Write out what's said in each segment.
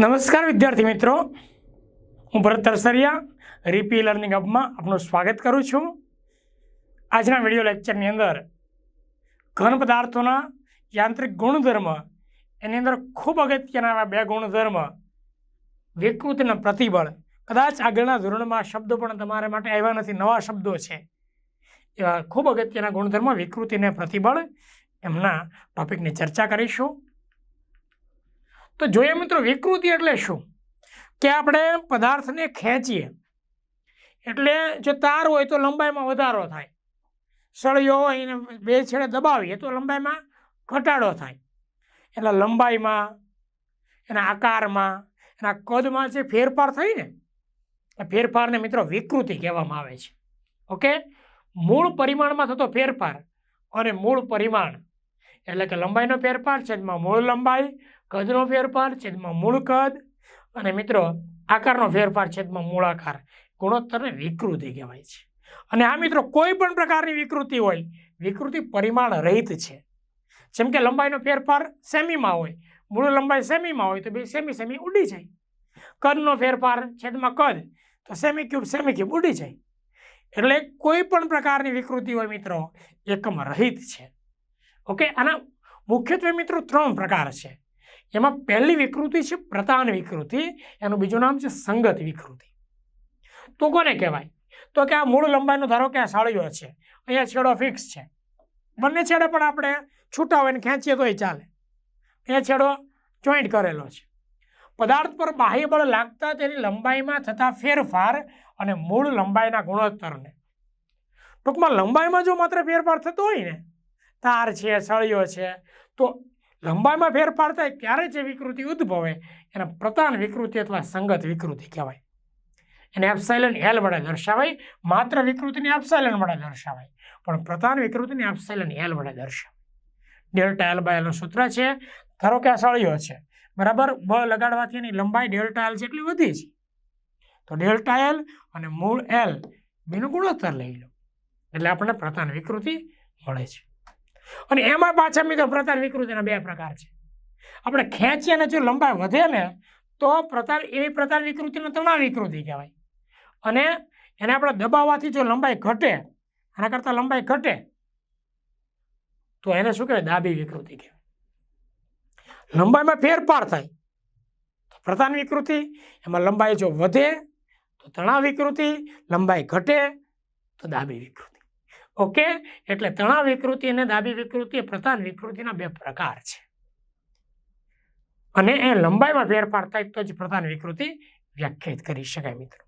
નમસ્કાર વિદ્યાર્થી મિત્રો. હું ભરત તરસરિયા રીપી લર્નિંગ હબમાં આપનું સ્વાગત કરું છું. આજના વીડિયો લેક્ચરની અંદર ઘન પદાર્થોના યાંત્રિક ગુણધર્મ, એની અંદર ખૂબ અગત્યના એવા બે ગુણધર્મ, વિકૃતિના પ્રતિબળ. કદાચ આગળના ધોરણમાં શબ્દો પણ તમારા માટે આવ્યા નથી, નવા શબ્દો છે. એવા ખૂબ અગત્યના ગુણધર્મ, વિકૃતિ અને પ્રતિબળ, એમના ટોપિકની ચર્ચા કરીશું. તો જોઈએ મિત્રો, વિકૃતિ એટલે શું? કે આપણે પદાર્થને ખેંચીએ. એટલે જો તાર હોય તો લંબાઈમાં વધારો થાય. સળિયો હોય એને બે છેડે દબાવીએ તો લંબાઈમાં ઘટાડો થાય. એટલે લંબાઈમાં, એના આકારમાં, એના કદમાં જે ફેરફાર થાય ને, એ ફેરફારને મિત્રો વિકૃતિ કહેવામાં આવે છે. ઓકે? મૂળ પરિમાણમાં થતો ફેરફાર અને મૂળ પરિમાણ, એટલે કે લંબાઈનો ફેરફાર છેદમાં મૂળ લંબાઈ કદનો ફેરફાર? છેદમાં મૂળ કદ. અને મિત્રો, આકારનો ફેરફાર છેદમાં મૂળાકાર ગુણોત્તરને વિકૃતિ કહેવાય છે. અને આ મિત્રો કોઈ પણ પ્રકારની વિકૃતિ હોય, વિકૃતિ પરિમાણ રહિત છે. જેમ કે લંબાઈનો ફેરફાર સેમીમાં હોય. મૂળ લંબાઈ સેમીમાં હોય તો બે સેમી સેમી ઉડી જાય. કદનો ફેરફાર છેદમાં કદ, તો સેમી ક્યુબ સેમી ક્યુબ ઉડી જાય. એટલે કોઈ પણ પ્રકારની વિકૃતિ હોય મિત્રો, એકમ રહિત છે. ઓકે? આના મુખ્યત્વે મિત્રો ત્રણ પ્રકાર છે. એમાં પહેલી વિકૃતિ છે પ્રતાન વિકૃતિ, એનું બીજું નામ છે સંગત વિકૃતિ. તો કોને કહેવાય? તો કે આ મૂળ લંબાઈનો ધારો કે આ સાળીઓ છે, અહીંયા છેડો ફિક્સ છે. બંને છેડે પણ આપણે છૂટા હોય ને ખેંચીએ તોય ચાલે. અહીંયા છેડો જોઈન્ટ કરેલો છે. પદાર્થ પર બાહ્ય બળ લાગતા તેની લંબાઈમાં થતા ફેરફાર અને મૂળ લંબાઈના ગુણોત્તરને. ટૂંકમાં લંબાઈમાં જો માત્ર ફેરફાર થતો હોય ને, તાર છે સળીઓ છે, તો લંબાઈમાં ફેરફાર થાય ત્યારે જે વિકૃતિ ઉદ્ભવે. એને પ્રતાન વિકૃતિ અથવા સંગત વિકૃતિ કહેવાય. એને એપ્સાઇલન એલ વડે દર્શાવાય. માત્ર વિકૃતિને એપ્સાઇલન વડે દર્શાવાય. પણ પ્રતાન વિકૃતિને એપ્સાઇલન એલ વડે દર્શાવાય. ડેલ્ટા એલ બાય એલનું સૂત્ર છે. ધારો કે આ સળિયો છે. બરાબર? બ લગાડવાથી એની લંબાઈ ડેલ્ટા એલ જેટલી વધી છે. તો ડેલ્ટા એલ અને મૂળ એલ બેનું ગુણોત્તર લઈ લો. એટલે આપણને પ્રતાન વિકૃતિ મળે છે. અને એમાં પાછા મિત્રો પ્રતાર વિકૃતિના બે પ્રકાર છે. આપણે ખેંચીએ અને જો લંબાઈ વધે ને, તો પ્રતાર એવી પ્રતાર વિકૃતિને તણાવ વિકૃતિ કહેવાય. અને એને આપણે દબાવવાથી જો લંબાઈ ઘટે, આના કરતાં લંબાઈ ઘટે, તો એને શું કહેવાય? દાબી વિકૃતિ કહેવાય. લંબાઈમાં ફેરફાર થાય. તો પ્રતાન વિકૃતિ, એમાં લંબાઈ જો વધે, તો તણાવ વિકૃતિ, લંબાઈ ઘટે, તો દાબી વિકૃતિ. ઓકે? એટલે તણાવ વિકૃતિ અને દાબી વિકૃતિ એ પ્રધાન વિકૃતિના બે પ્રકાર છે. અને એ લંબાઈમાં ફેરફાર થાય તો જ પ્રધાન વિકૃતિ વ્યાખ્યાયિત કરી શકાય મિત્રો.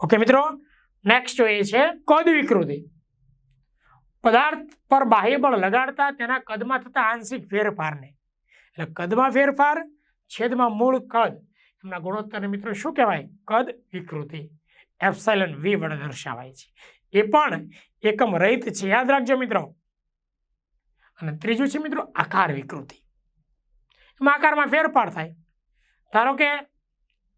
ઓકે મિત્રો નેક્સ્ટ જોઈએ છે, કદ વિકૃતિ. પદાર્થ પર બાહ્ય બળ લગાડતા તેના કદમાં થતા આંશિક ફેરફારને. એટલે કદમાં ફેરફાર, છેદમાં મૂળ કદ. એમના ગુણોત્તરને મિત્રો શું કહેવાય? કદ વિકૃતિ. એપ્સાઇલન વી વડે દર્શાવાય છે. એ પણ એકમ રહિત છે. યાદ રાખજો મિત્રો. અને ત્રીજું છે મિત્રો આકાર વિકૃતિ. એમાં આકારમાં ફેરફાર થાય. ધારો કે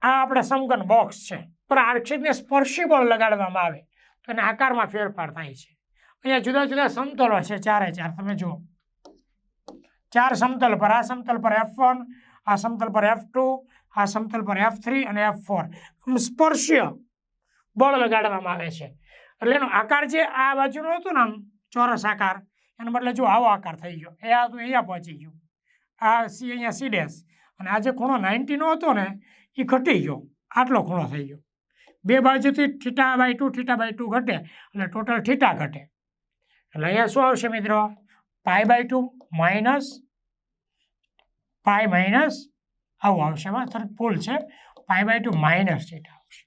આ આપણે સમગન બોક્સ છે, પણ આક્ષેપને સ્પર્શી બળ લગાડવામાં આવે તો એને આકારમાં ફેરફાર થાય છે. અહીંયા જુદા જુદા સમતલો છે ચારે ચાર. તમે જુઓ. ચાર સમતલ પર, આ સમતલ પર એફ વન આ સમતલ પર એફ ટુ આ સમતલ પર એફ થ્રી અને એફ ફોર સ્પર્શીય બળ લગાડવામાં આવે છે. એટલે એનો આકાર જે આ બાજુનો હતો ને આમ ચોરસ આકાર, એના બદલે જો આવો આકાર થઈ ગયો. એ આ તો અહીંયા પહોંચી ગયું. આ સી અહીંયા સી ડેસ અને આ જે ખૂણો નાઇન્ટીનો હતો ને, એ ઘટી ગયો. આટલો ખૂણો થઈ ગયો. બે બાજુથી theta by two, theta by two ઘટે એટલે ટોટલ થીટા ઘટે. એટલે અહીંયા શું આવશે મિત્રો? Pi by two minus pi minus આવું આવશે. એમાં થોડીક ભૂલ છે. Pi by two minus theta આવશે.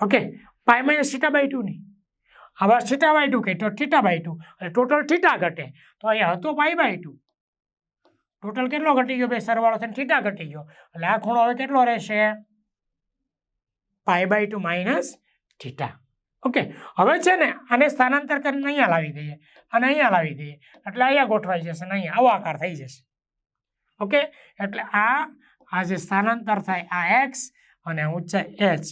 Okay? Pi minus theta by two નહીં આવા થીટા બાય ટુ કે તો થીટા બાય ટુ. એટલે ટોટલ થીટા ઘટે. તો અહીંયા હતો પાય બાય ટુ. ટોટલ કેટલો ઘટી ગયો? બે સરવાળો થઈને થીટા ઘટી ગયો. એટલે આ ખૂણો હવે કેટલો રહેશે? Pi by two minus theta. Okay. હવે છે ને આને સ્થાનાંતર કરીને અહીંયા લાવી દઈએ. અને અહીંયા લાવી દઈએ. એટલે અહીંયા ગોઠવાઈ જશે ને અહીંયા. આવો આકાર થઈ જશે. ઓકે? એટલે આ આ જે સ્થાનાંતર થાય, આ એક્સ અને ઊંચાઈ એચ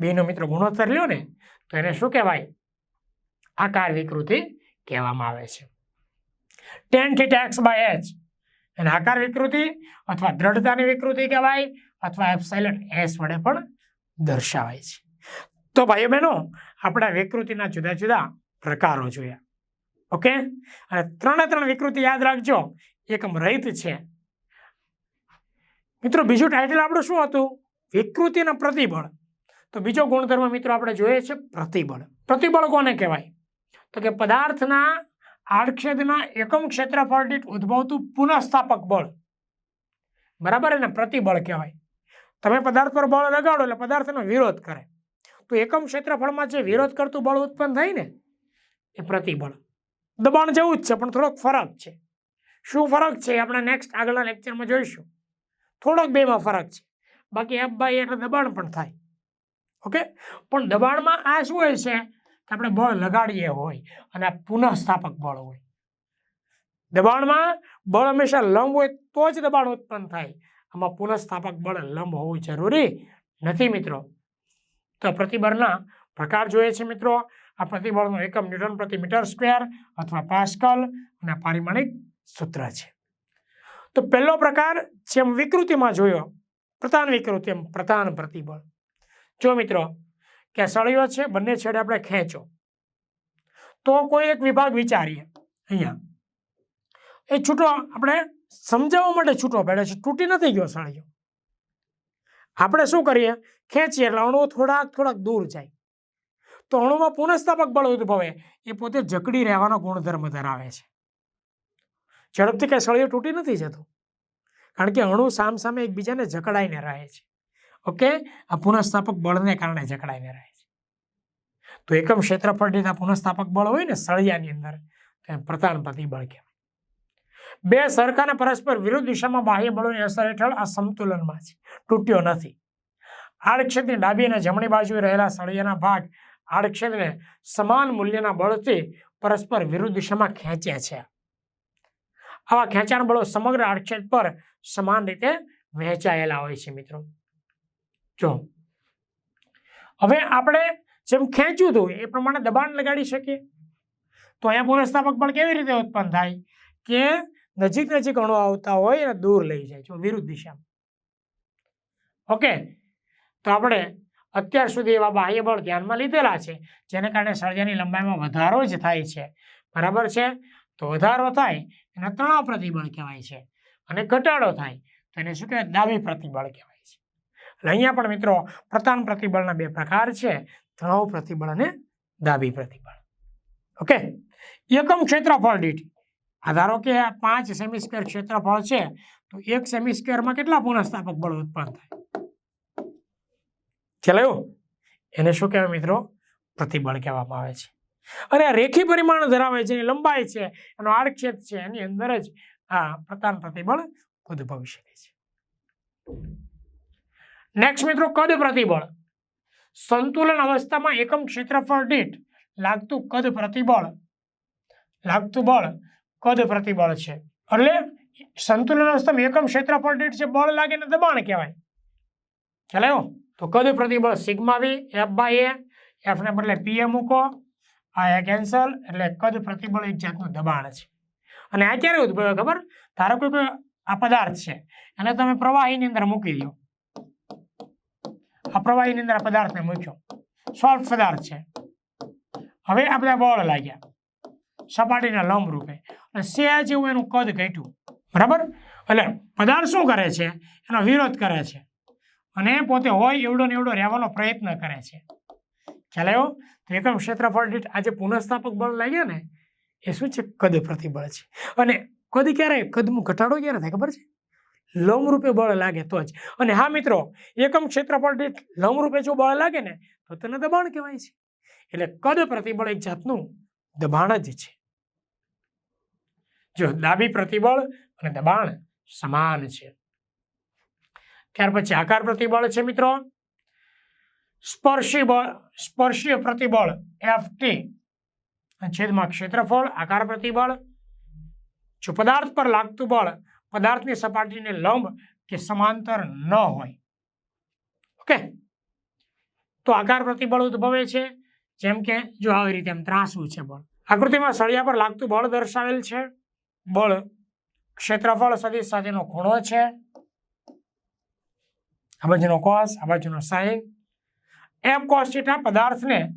બેનો મિત્રો ગુણોત્તર લ્યો ને, તો એને શું કહેવાય? આકાર વિકૃતિ કહેવામાં આવે છે. Tan theta X by H એને આકાર વિકૃતિ અથવા દ્રઢતાની વિકૃતિ કહેવાય અથવા એપ્સાઇલન એસ વડે પણ દર્શાવાય છે. તો ભાઈઓ બહેનો, આપણા વિકૃતિના જુદા જુદા પ્રકારો જોયા. ઓકે? અને ત્રણે ત્રણ વિકૃતિ યાદ રાખજો. એકમ રહિત છે. મિત્રો, બીજું ટાઇટલ આપણું શું હતું? વિકૃતિના પ્રતિબળ. તો બીજો ગુણધર્મ મિત્રો આપણે જોઈએ છે પ્રતિબળ. પ્રતિબળ કોને કહેવાય? તો કે પદાર્થના આડછેદના એકમ ક્ષેત્રફળ દીઠ ઉદ્ભવતું પુનઃસ્થાપક બળ. બરાબર એને પ્રતિબળ કહેવાય. તમે પદાર્થ પર બળ લગાડો એટલે પદાર્થનો વિરોધ કરે. તો એકમ ક્ષેત્રફળમાં જે વિરોધ કરતું બળ ઉત્પન્ન થાય ને, એ પ્રતિબળ. દબાણ જેવું જ છે, પણ થોડોક ફરક છે. શું ફરક છે આપણે નેક્સ્ટ આગળના લેક્ચરમાં જોઈશું. થોડોક બેમાં ફરક છે. બાકી એફ બાય એટલે દબાણ પણ થાય. ઓકે? પણ દબાણમાં આ શું હોય છે કે આપણે બળ લગાડીએ હોય અને આ પુનઃસ્થાપક બળ હોય. દબાણમાં બળ હંમેશા લંબ હોય તો જ દબાણ ઉત્પન્ન થાય. આમાં પુનઃસ્થાપક બળ લંબ હોવું જરૂરી નથી મિત્રો. તો પ્રતિબળના પ્રકાર જોઈએ છે મિત્રો. આ પ્રતિબળનો એકમ ન્યૂટન પ્રતિ મીટર સ્ક્વેર અથવા પાસ્કલ અને પારિમાણિક સૂત્ર છે. તો પહેલો પ્રકાર જેમ વિકૃતિમાં જોયો, પ્રધાન વિકૃતિ એમ પ્રધાન પ્રતિબળ. જો મિત્રો કે સળિયો છે, બંને છેડે આપણે ખેંચો. તો કોઈ એક વિભાગ વિચારીએ, અહીંયા. એ છૂટો આપણે સમજાવવા માટે છૂટો પડે છે, તૂટી નથી ગયો સળિયો. આપણે શું કરીએ? ખેંચીએ એટલે અણુઓ થોડાક થોડાક દૂર જાય. તો અણુમાં પુનઃસ્થાપક બળ ઉદ્ભવે, એ પોતે જકડી રહેવાનો ગુણધર્મ ધરાવે છે. ઝડપથી કંઈ સળિયો તૂટી નથી જતો. કારણ કે અણુ સામ સામે એકબીજાને જકડાઈને રહે છે. ઓકે? આ પુનઃસ્થાપક બળને કારણે જકડાઈને રહે છે. તો એકમ ક્ષેત્રફળ દીઠ આ પુનઃસ્થાપક બળ હોય ને સળિયાની અંદર તેને પ્રધાન પ્રતિબળ કહેવાય. બે સરખાને પરસ્પર વિરુદ્ધ દિશામાં બાહ્ય બળોની અસર હેઠળ આ સંતુલનમાં છે. તૂટ્યો નથી. આડક્ષેત્રની ડાબી અને જમણી બાજુએ રહેલા સળિયાના ભાગ આડક્ષેત્રને સમાન મૂલ્યના બળથી પરસ્પર વિરુદ્ધ દિશામાં ખેંચે છે. આવા ખેંચાણ બળો સમગ્ર આડક્ષેત્ર પર સમાન રીતે વહેંચાયેલા હોય છે મિત્રો. જો. હવે આપણે જેમ ખેંચ્યું હતું, એ પ્રમાણે દબાણ લગાડી શકીએ. તો અહીંયા પુનઃસ્થાપક બળ કેવી રીતે ઉત્પન્ન થાય? કે નજીક નજીક અણુ આવતા હોય અને દૂર લઈ જાય છે, વિરુદ્ધ દિશામાં. ઓકે તો આપણે અત્યાર સુધી એવા બાહ્ય બળ ધ્યાનમાં લીધેલા છે, જેને કારણે સળિયાની લંબાઈમાં વધારો જ થાય છે. બરાબર છે? તો વધારો થાય, એને તણાવ પ્રતિબળ કહેવાય છે. અને ઘટાડો થાય, તો એને શું કહેવાય? દાબી પ્રતિબળ કહેવાય. એટલે અહીંયા પણ મિત્રો પ્રતાન પ્રતિબળના બે પ્રકાર છે. તણાવ પ્રતિબળ અને દાબી પ્રતિબળ. ઓકે? એકમ ક્ષેત્રફળ દીઠ. આ ધારો કે પાંચ સેમી ક્ષેત્રફળ છે, તો એક સેમી સ્ક્વેરમાં કેટલા પુનઃસ્થાપક બળ ઉત્પન્ન થાય? ચલાયો એને શું કહેવાય મિત્રો? પ્રતિબળ કહેવામાં આવે છે. અને આ રેખી પરિમાણ ધરાવે છે, એની લંબાઈ છે, એનો આડક્ષેદ છે, એની અંદર જ આ પ્રતાન પ્રતિબળ ઉદ્ભવી શકે છે. નેક્સ્ટ મિત્રો, કદ પ્રતિબળ. સંતુલન અવસ્થામાં એકમ ક્ષેત્રફળ દીઠ લાગતું કદ પ્રતિબળ. લાગતું બળ કદ પ્રતિબળ છે. એટલે સંતુલન અવસ્થામાં એકમ ક્ષેત્રફળ દીઠ છે બળ લાગે ને દબાણ કહેવાય. ખ્યાલ તો કદ પ્રતિબળ sigma V F by A એફને બદલે પીએ મૂકો. આ એ કેન્સલ એટલે કદ પ્રતિબળ એક જાતનું દબાણ છે. અને આ ક્યારે ઉદભવ્યો ખબર? ધારો કે આ પદાર્થ છે. એને તમે પ્રવાહીની અંદર મૂકી દો. આ પ્રવાહીની અંદર આ પદાર્થને મૂક્યો. સોફ્ટ પદાર્થ છે. હવે આપણે બળ લાગ્યા. સપાટીના લંબ રૂપે અને સેહ જેવું એનું કદ ઘટ્યું. બરાબર? એટલે પદાર્થ શું કરે છે? એનો વિરોધ કરે છે. અને પોતે હોય એવડો ને એવડો રહેવાનો પ્રયત્ન કરે છે. ખ્યાલ આવ્યો? તો એકમ ક્ષેત્રફળ દીઠ આજે પુનઃસ્થાપક બળ લાગ્યા ને, એ શું છે? કદ પ્રતિબળ છે. અને કદ ક્યારે? કદમાં ઘટાડો ક્યારે થાય ખબર છે? લંબરૂપે બળ લાગે તો જ. અને હા મિત્રો, એકમ ક્ષેત્રફળ દીઠ લંબરૂપે જો બળ લાગે ને, તો તેને દબાણ કહેવાય છે. એટલે કદ પ્રતિબળ એક જાતનું દબાણ જ છે. જો ડાબી પ્રતિબળ અને દબાણ સમાન છે. ત્યાર પછી આકાર પ્રતિબળ છે મિત્રો. સ્પર્શી બળ, સ્પર્શીય પ્રતિબળ એફ ટી છેદમાં ક્ષેત્રફળ, આકાર પ્રતિબળ. જો પદાર્થ પર લાગતું બળ પદાર્થની સપાટીને લંબ કે સમાંતર ન હોય. ઓકે? તો આકાર પ્રતિબળ ઉદ્ભવે છે. જેમ કે, જો આવી રીતે એમ ત્રાસવું છે બળ. આકૃતિમાં સળિયા પર લાગતું બળ દર્શાવેલ છે. બળ ક્ષેત્રફળ સદિશ સાથેનો ખૂણો છે. આ બાજુનો કોસ આ બાજુનો સાઈન એફ કોસ પદાર્થને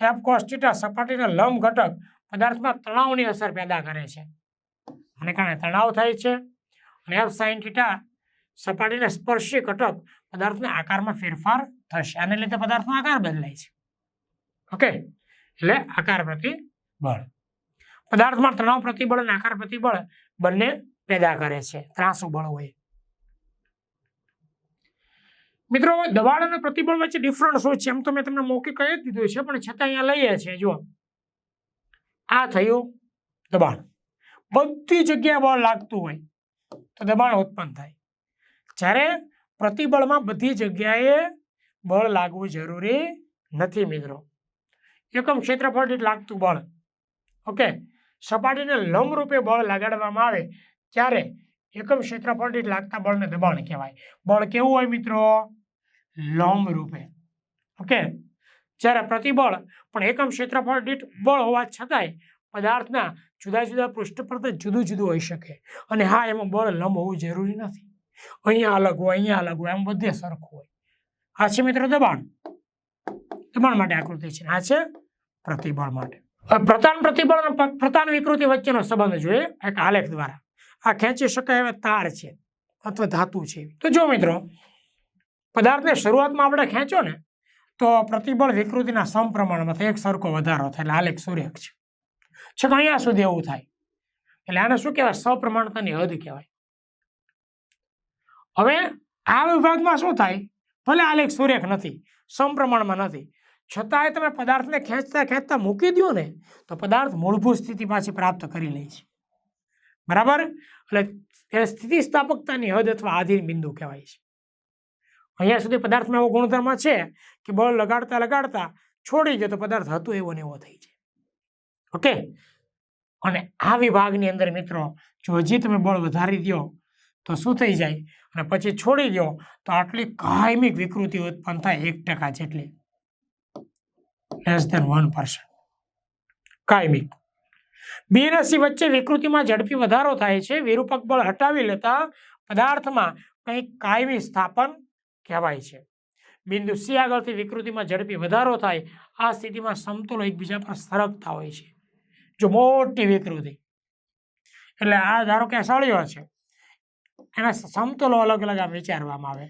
એફ કોસ થીટા સપાટીના લંબ ઘટક પદાર્થમાં તણાવની અસર પેદા કરે છે. આને કારણે તણાવ થાય છે. એફ સાઈન થીટા સપાટીને સ્પર્શી ઘટક પદાર્થના આકારમાં ફેરફાર થશે. આને લીધે પદાર્થનો આકાર બદલાય છે. ઓકે? એટલે આકાર પ્રતિબળ. પદાર્થમાં તણાવ પ્રતિબળ અને આકાર પ્રતિબળ બંને પેદા કરે છે. ત્રાસુ બળ હોય. મિત્રો દબાણ અને પ્રતિબળ વચ્ચે ડિફરન્સ હોય છે. એમ તો મેં તમને મૌખિક કહી જ દીધું છે, પણ છતાં અહીંયા લઈએ છીએ. જો આ થયું દબાણ. બધી જગ્યાએ બળ લાગતું હોય. તો દબાણ ઉત્પન્ન થાય. જ્યારે પ્રતિબળમાં બધી જગ્યાએ બળ લાગવું જરૂરી નથી મિત્રો. એકમ ક્ષેત્રફળ દીઠ લાગતું બળ. ઓકે? સપાટીને લંબરૂપે બળ લગાડવામાં આવે ત્યારે એકમ ક્ષેત્રફળ દીઠ લાગતા બળને દબાણ કહેવાય. બળ કેવું હોય મિત્રો? લંબ રૂપે ઓકે? જ્યારે પ્રતિબળ પણ એકમ ક્ષેત્રફળ દીઠ બળ હોવા છતાંય પદાર્થના જુદા જુદા પૃષ્ઠ પર તો જુદું જુદું હોઈ શકે. અને હા, એમાં બળ લંબ હોવું જરૂરી નથી. અહીંયા અલગ હોય, અહીંયા અલગ હોય એમ બધે સરખું હોય. આ છે મિત્રો દબાણ. દબાણ માટે આકૃતિ છે. આ છે પ્રતિબળ માટે. હવે પ્રતાન પ્રતિબળ અને પ્રતાન વિકૃતિ વચ્ચેનો સંબંધ જોઈએ એક આલેખ દ્વારા. આ ખેંચી શકાય એવા તાર છે, અથવા ધાતુ છે તો જો મિત્રો, પદાર્થને શરૂઆતમાં આપણે ખેંચો ને, તો પ્રતિબળ વિકૃતિના સમપ્રમાણમાં એક સરખો વધારો થાય. એટલે આલેખ સૂર્યક છે. છતાં અહીંયા સુધી એવું થાય. એટલે આને શું કહેવાય? સપ્રમાણતાની હદ કહેવાય. હવે આ વિભાગમાં શું થાય? ભલે આ લેખ સુરેખ નથી, સમપ્રમાણમાં નથી. છતાંય તમે પદાર્થને ખેંચતા ખેંચતા મૂકી દો ને, તો પદાર્થ મૂળભૂત સ્થિતિ પાછી પ્રાપ્ત કરી લે છે. બરાબર? એટલે એ સ્થિતિસ્થાપકતાની હદ અથવા આધીન બિંદુ કહેવાય છે. અહીંયા સુધી પદાર્થમાં એવો ગુણધર્મ છે કે બળ લગાડતા લગાડતા છોડી જાય તો પદાર્થ હતો એવો ને એવો થઈ જાય. ઓકે? અને આ વિભાગની અંદર મિત્રો, જો હજી તમે બળ વધારી દો તો શું થઈ જાય? અને પછી છોડી દો તો આટલી કાયમિક વિકૃતિ ઉત્પન્ન થાય એક ટકા જેટલી. લેસ દેન વન પર્સન્ટ કાયમિક. બે રસી વચ્ચે વિકૃતિમાં ઝડપી વધારો થાય છે. વિરૂપક બળ હટાવી લેતા પદાર્થમાં કંઈક કાયમી સ્થાપન કહેવાય છે. બિંદુ સી આગળથી વિકૃતિમાં ઝડપી વધારો થાય. આ સ્થિતિમાં સમતોલો એકબીજા પર સરકતા હોય છે. જો મોટી વિકૃતિ. એટલે આ ધારો કે આ સળિયો છે. એના સમતોલો અલગ અલગ આમ વિચારવામાં આવે.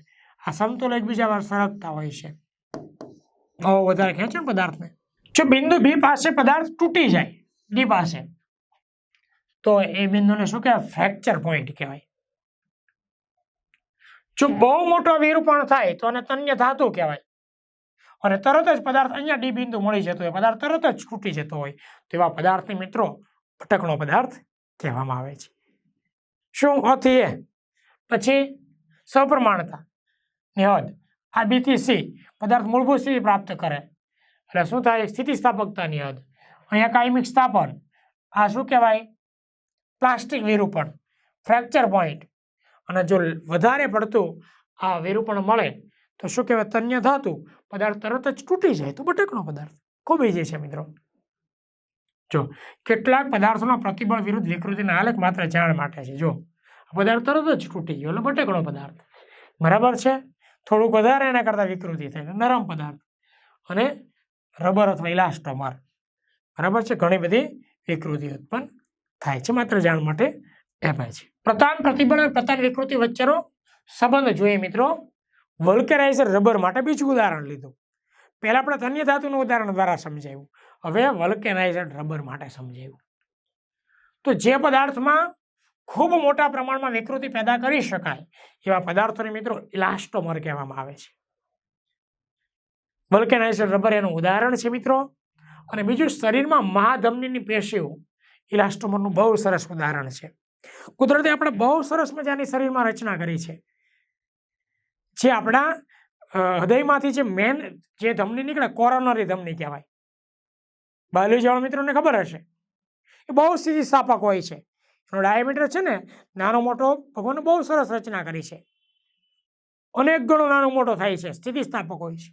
આ સમતોલો એકબીજામાં સરકતા હોય છે. બહુ વધારે ખેંચે ને પદાર્થને. જો બિંદુ બી પાસે પદાર્થ તૂટી જાય ડી પાસે, તો એ બિંદુને શું કહેવાય? ફ્રેક્ચર પોઈન્ટ કહેવાય. જો બહુ મોટો વિરૂપણ થાય, તો આને તન્ય ધાતુ કહેવાય. અને તરત જ પદાર્થ અહીંયા ડી બિંદુ મળી જતો હોય, પદાર્થ તરત જ છૂટી જતો હોય. તો એવા પદાર્થને મિત્રો ભટકનો પદાર્થ કહેવામાં આવે છે. શું હોથી એ? પછી સપ્રમાણતા. નિહદ. હદ આ બીથી સી. પદાર્થ મૂળભૂત સ્થિતિ પ્રાપ્ત કરે. એટલે શું થાય? સ્થિતિસ્થાપકતાની હદ અહીંયા કાયમિક સ્થાપન. આ શું કહેવાય? પ્લાસ્ટિક વિરૂપણ. ફ્રેક્ચર પોઈન્ટ અને જો વધારે પડતું આ વિરૂપણ મળે તો શું કહેવાય? તન્ય ધાતુ પદાર્થ તરત જ તૂટી જાય તો બટકનો પદાર્થ. ખૂબ જાય છે મિત્રો. જો, કેટલાક પદાર્થોનો પ્રતિબળ વિરુદ્ધ વિકૃતિના આલેખ માત્ર જાણ માટે છે. જો પદાર્થ તરત જ તૂટી ગયો એટલે બટેકડો પદાર્થ. બરાબર છે? થોડુંક વધારે એના કરતાં વિકૃતિ થાય નરમ પદાર્થ. અને રબર અથવા ઇલાસ્ટોમર બરાબર છે? ઘણી બધી વિકૃતિ ઉત્પન્ન થાય છે. માત્ર જાણ માટે આપ્યા છે. પ્રતાન પ્રતિબળ અને પ્રતાન વિકૃતિ વચ્ચેનો સંબંધ જોઈએ મિત્રો. વલ્કેનાઇઝર રબર માટે બીજું ઉદાહરણ લીધું. પહેલાં આપણે ધન્ય ધાતુનું ઉદાહરણ દ્વારા સમજાવ્યું હવે વલ્કેનાઇઝર રબર માટે સમજાવ્યું તો જે પદાર્થમાં ખૂબ મોટા પ્રમાણમાં વિકૃતિ પેદા કરી શકાય, એવા પદાર્થોને મિત્રો ઇલાસ્ટોમર કહેવામાં આવે છે. વલ્કેનાઇઝર રબર એનું ઉદાહરણ છે મિત્રો. અને બીજું શરીરમાં મહાધમનીની પેશીઓ ઇલાસ્ટોમરનું બહુ સરસ ઉદાહરણ છે. કુદરતે આપણે બહુ સરસ મજાની શરીરમાં રચના કરી છે. જે આપણા હૃદયમાંથી જે મેન જે ધમની નીકળે કોરોનરી ધમની કહેવાય. બાયોલોજીવાળા મિત્રોને ખબર હશે? એ બહુ સ્થિતિસ્થાપક હોય છે. એનો ડાયામીટર છે ને, નાનો મોટો, ભગવાને બહુ સરસ રચના કરી છે. અનેક ગણો નાનો મોટો થાય છે, સ્થિતિસ્થાપક હોય છે.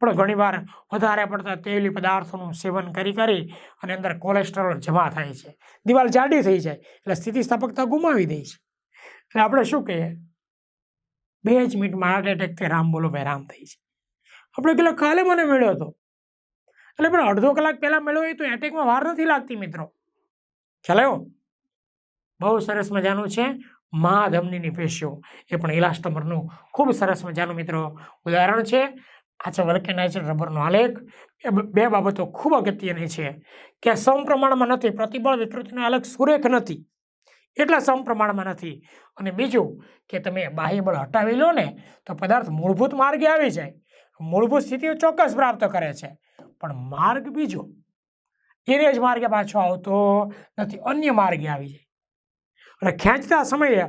પણ ઘણીવાર વધારે પડતા તેલી પદાર્થોનું સેવન કરી કરી અને અંદર કોલેસ્ટ્રોલ જમા થાય છે. દિવાલ જાડી થઈ જાય, એટલે સ્થિતિસ્થાપકતા ગુમાવી દે છે. એટલે આપણે શું કહીએ? બે જ મિનિટમાં હાર્ટ એટેકથી રામ બોલો, ભાઈ, રામ થઈ છે આપણે પેલા કાલે મને મળ્યો હતો. એટલે પણ અડધો કલાક પહેલાં મળ્યો હોય તો એટેકમાં વાર નથી લાગતી, મિત્રો. ખ્યાલ આવ્યો? બહુ સરસ મજાનું છે. મહાધમનીની પેશીઓ. એ પણ ઇલાસ્ટમરનું ખૂબ સરસ મજાનું, મિત્રો. ઉદાહરણ છે આ છે વલ્કેનાઇઝર રબરનો આલેખ. એ બે બાબતો ખૂબ અગત્યની છે. કે સમપ્રમાણમાં નથી, પ્રતિબળ વિકૃતિનો આલેખ સુરેખ નથી. એટલા સમપ્રમાણમાં નથી. અને બીજું કે તમે બાહ્ય બળ હટાવી લો ને, તો પદાર્થ મૂળભૂત માર્ગે આવી જાય. મૂળભૂત સ્થિતિઓ ચોક્કસ પ્રાપ્ત કરે છે. પણ માર્ગ બીજો. એને જ માર્ગે પાછો આવતો નથી, અન્ય માર્ગે આવી જાય. અને ખેંચતા સમયે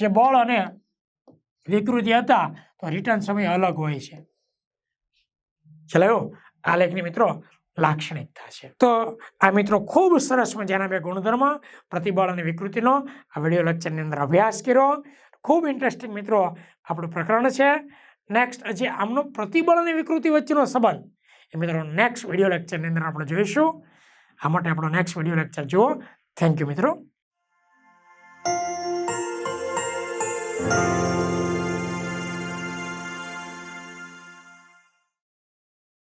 જે બળ અને વિકૃતિ હતા, તો રિટર્ન સમય અલગ હોય છે. ચલાવ્યો આ લેખની મિત્રો લાક્ષણિકતા છે તો આ મિત્રો ખૂબ સરસ મજાના બે ગુણધર્મ, પ્રતિબળ અને વિકૃતિનો આ વીડિયો લેક્ચરની અંદર અભ્યાસ કર્યો. ખૂબ ઇન્ટરેસ્ટિંગ મિત્રો આપણું પ્રકરણ છે. નેક્સ્ટ હજી આમનો પ્રતિબળ અને વિકૃતિ વચ્ચેનો સંબંધ. એ મિત્રો નેક્સ્ટ વીડિયો લેક્ચરની અંદર આપણે જોઈશું. આ માટે આપણો નેક્સ્ટ વીડિયો લેક્ચર જુઓ. થેન્ક યુ મિત્રો.